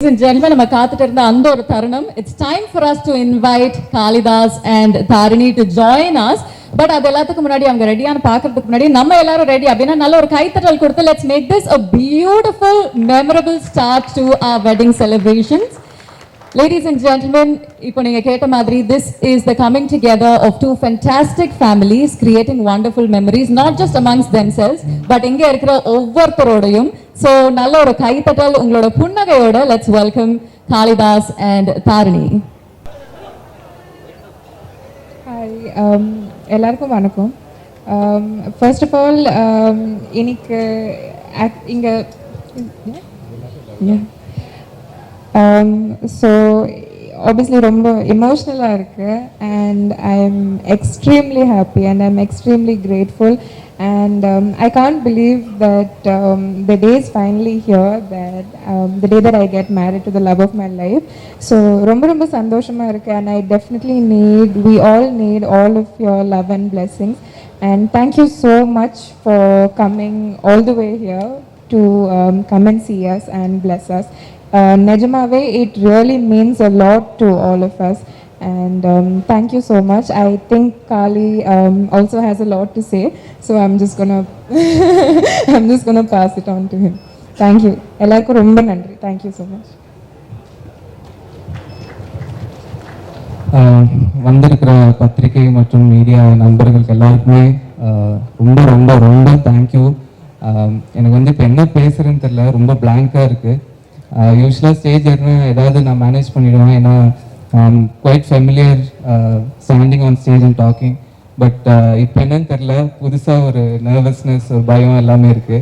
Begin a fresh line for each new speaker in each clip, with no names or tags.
ஜென்மன் நம்ம காத்துட்டு இருந்த அந்த ஒரு தருணம். It's time for us to invite Kalidas and Tharini to join us but அது எல்லாத்துக்கும் முன்னாடி அவங்க ரெடியான பாக்குறதுக்கு முன்னாடி நம்ம எல்லாரும் ரெடி அப்படின்னா நல்ல ஒரு கைத்தட்டல் கொடுத்து let's make this a beautiful memorable start to our wedding celebrations Ladies and gentlemen, இப்போ நீங்க கேட்ட மாதிரி this is the coming together of two fantastic families creating wonderful memories not just amongst themselves but இங்க இருக்கிற ஒவ்வொருத்தரோடையும் so நல்ல ஒரு கைத்தட்டல் உங்களோட புன்னகையோட let's welcome Kalidas and Tharini
எல்லாருக்கும் வணக்கம் ஃபர்ஸ்ட் ஆஃப் ஆல் இன்னைக்கு இங்க ஸோ ஆப்வியஸ்லி ரொம்ப எமோஷ்னலாக இருக்கு and I am extremely happy and I am extremely grateful and I can't believe that the day is finally here that the day that I get married to the love of my life so ரொம்ப ரொம்ப சந்தோஷமாக இருக்கு and I definitely need we all need all of your love and blessings and thank you so much for coming all the way here to um, come and see us and bless us. நிஜமாவே it really means a lot to all of us and thank you so much I think Kali also um, also has a lot to say, just I'm just gonna I'm just gonna pass it on to him. எல்லாருக்கும் ரொம்ப நன்றி thank you so
much வந்திருக்கிற பத்திரிகை மற்றும் media நண்பர்களுக்கு எல்லாருக்குமே ரொம்ப ரொம்ப ரொம்ப தேங்க்யூ எனக்கு வந்து இப்போ என்ன பேசுகிறேன்னு தெரில ரொம்ப பிளாங்காக இருக்குது யூஸ்வலாக ஸ்டேஜ் ஏறினா ஏதாவது நான் மேனேஜ் பண்ணிடுவேன் ஏன்னா quite familiar standing on stage and talking but இப்போ என்னன்னு தெரில புதுசாக ஒரு நர்வஸ்னஸ் ஒரு பயம் எல்லாமே இருக்குது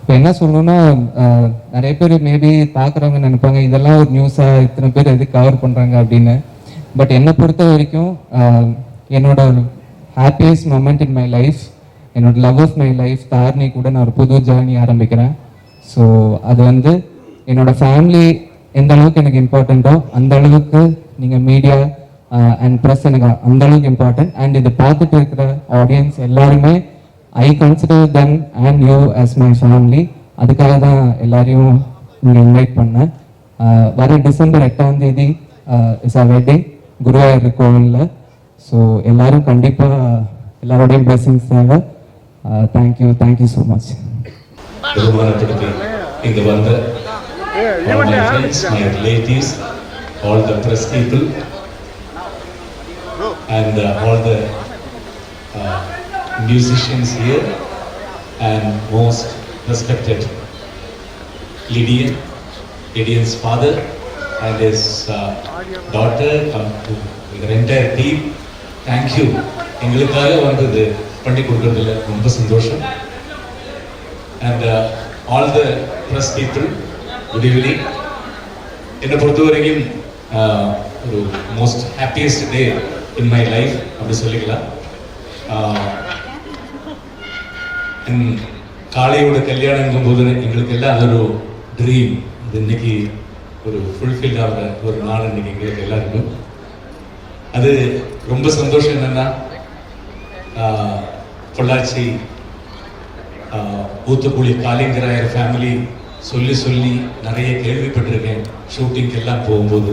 இப்போ என்ன சொல்லணும்னா நிறைய பேர் மேபி பார்க்குறவங்க நினைப்பாங்க இதெல்லாம் ஒரு நியூஸாக இத்தனை பேர் எதுக்கு கவர் பண்ணுறாங்க அப்படின்னு. பட் என்னை பொறுத்த வரைக்கும் என்னோட happiest moment in my life என்னோட love of my life Tharani கூட நான் ஒரு புது ஜேர்னி ஆரம்பிக்கிறேன். ஸோ அது வந்து என்னோட ஃபேமிலி எந்த அளவுக்கு எனக்கு இம்பார்ட்டண்ட்டோ அந்த அளவுக்கு நீங்கள் மீடியா அண்ட் ப்ரெஸ் எனக்கு அந்த அளவுக்கு இம்பார்ட்டன்ட் அண்ட் இதை பார்த்துட்டு இருக்கிற ஆடியன்ஸ் எல்லாருமே I consider them and you as my family அதுக்காக தான் எல்லாரையும் இங்கே இன்வைட் பண்ணேன். வர டிசம்பர் எட்டாம் தேதி இஸ் அ வெட்டிங் குருவாயூர் கோவிலில். ஸோ எல்லாரும் கண்டிப்பாக எல்லாரோடையும் பிளெஸிங்ஸ் தேவை. Thank you thank you so much
பெருமானப்படுத்தி இங்கு வந்த all my friends, my relatives, all the press people, and uh, all the uh, musicians here, and most respected Lydian, Lydian's father, and his uh, daughter, come to the entire team. Thank you. எங்களுக்காக வந்தது பண்ணி கொடுக்கறதுல ரொம்ப சந்தோஷம் and all the press people good evening என்னை பொறுத்த வரைக்கும் uh, ஒரு most happiest day in my life அப்படி சொல்லிக்கலாம். Uh, என் காளையோட கல்யாணங்கும் போது எங்களுக்கு எல்லாம் அது ஒரு ட்ரீம் அது இன்னைக்கு ஒரு ஃபுல்ஃபில் ஆகிற ஒரு நாள் இன்னைக்கு எங்களுக்கு எல்லாருக்கும். அது ரொம்ப சந்தோஷம் என்னன்னா uh, பொள்ளாச்சி பூத்தப்புலி ஊத்துக்குழி காளிங்கராயர் ஃபேமிலி சொல்லி சொல்லி நிறைய கேள்விப்பட்டிருக்கேன். ஷூட்டிங்க்கு எல்லாம் போகும்போது.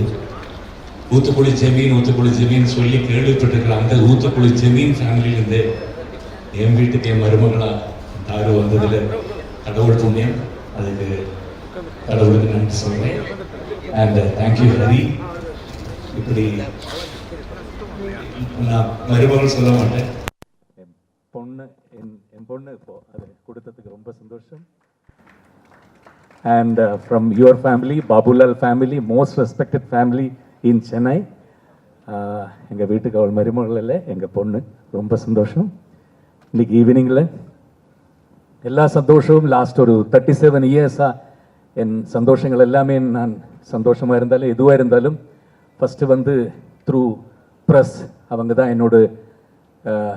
ஊத்துக்குழி ஜமீன் ஊத்துக்குழி ஜமீன் சொல்லி கேள்விப்பட்டிருக்கிற அந்த ஊத்துக்குழி ஜமீன் ஃபேமிலியிலேருந்து என் வீட்டுக்கு என் மருமகளாக தாரு வந்ததில் கடவுள் புண்ணியம். அதுக்கு கடவுளுக்கு நன்றி சொல்கிறேன் அண்ட் தேங்க்யூ ஹரி இப்படி நான் மருமகள் சொல்ல மாட்டேன்.
என் பொண்ணு என் என் பொண்ணு இப்போ அது கொடுத்ததுக்கு ரொம்ப சந்தோஷம். And from your family Babulal family most respected family in Chennai எங்கள் வீட்டுக்கு அவள் மருமகள் இல்லை எங்கள் பொண்ணு. ரொம்ப சந்தோஷம். இன்னைக்கு ஈவினிங்கில் எல்லா சந்தோஷமும் லாஸ்ட் ஒரு தேர்ட்டி செவன் இயர்ஸாக என் சந்தோஷங்கள் எல்லாமே நான் சந்தோஷமாக இருந்தாலும் எதுவாக இருந்தாலும் ஃபஸ்ட்டு வந்து த்ரூ ப்ரெஸ் அவங்க தான் என்னோட uh,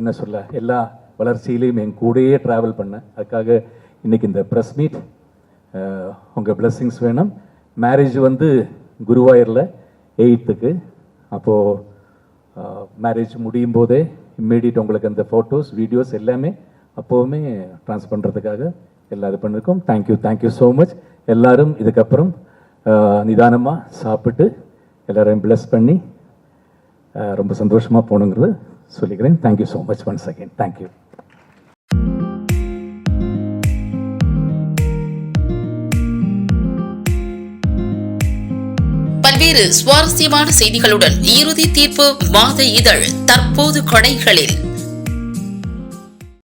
என்ன சொல்ல எல்லா வளர்ச்சியிலையும் என் கூடயே ட்ராவல் பண்ணேன் அதுக்காக இன்றைக்கி இந்த ப்ரெஸ் மீட் உங்கள் blessings வேணும். மேரேஜ் வந்து குருவாயூரில் எயித்துக்கு அப்போது மேரேஜ் முடியும் போதே இம்மீடியட் உங்களுக்கு அந்த ஃபோட்டோஸ் வீடியோஸ் எல்லாமே அப்போவுமே ட்ரான்ஸ் பண்ணுறதுக்காக
எல்லாம் இது பண்ணிருக்கோம். தேங்க்யூ தேங்க்யூ ஸோ மச் எல்லோரும் இதுக்கப்புறம் நிதானமாக சாப்பிட்டு எல்லோரையும் பிளஸ் பண்ணி ரொம்ப சந்தோஷமாக போகணுங்கிறது சொல்லிக்கிறேன். Thank you so much once again thank you
பல்வேறு சுவாரஸ்யமான செய்திகளுடன் இறுதி தீர்ப்பு மாத இதழ் தற்போது கடைகளில்.